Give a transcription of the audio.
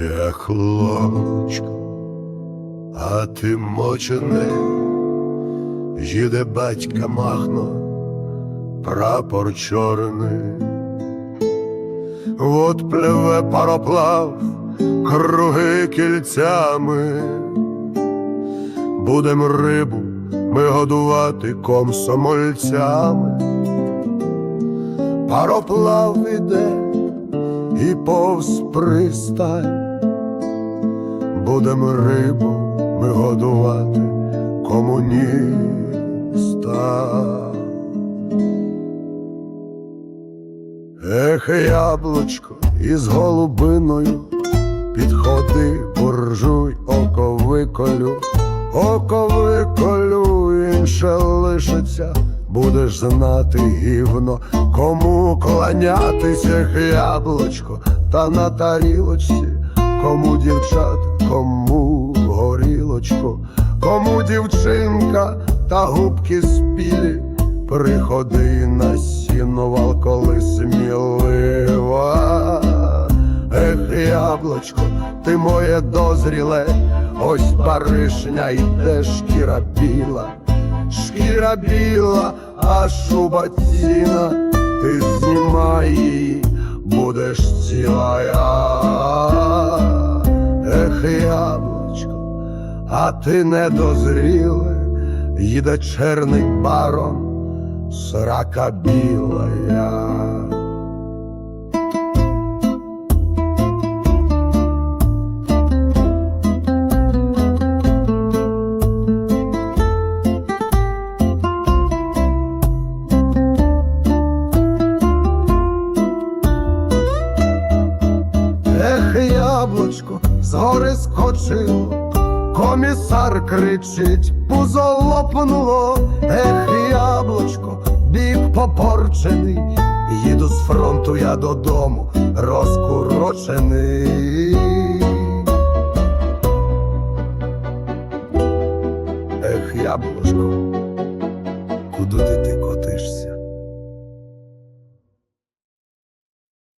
Я хлопчик, а ти мочений, їде батька махно, прапор чорний. От пливе пароплав, круги кільцями, будем рибу ми годувати комсомольцями. Пароплав іде і повз пристань, будем рибу ми годувати комуніста. Ех, яблучко із голубиною, підходи, буржуй, око виколю, око виколю, інше лишиться, будеш знати гівно, кому кланятись, ех, яблучко, та на тарілочці, кому дівчат, кому горілочко, кому дівчинка та губки спілі. Приходи на сіновал, коли смілива. Ех, яблочко, ти моє дозріле, ось баришня йде шкіра біла, шкіра біла, а шуба ціна, ти знімай її, будеш ціла. я. Ех, яблучко, а ти не дозріле, їде черний барон срака біла Ех, яблучко, згори скочило, комісар кричить, пузо лопнуло, ех, яблучко, бік попорчений, їду з фронту я додому, розкурочений. Ех, яблучко, куди ти котишся?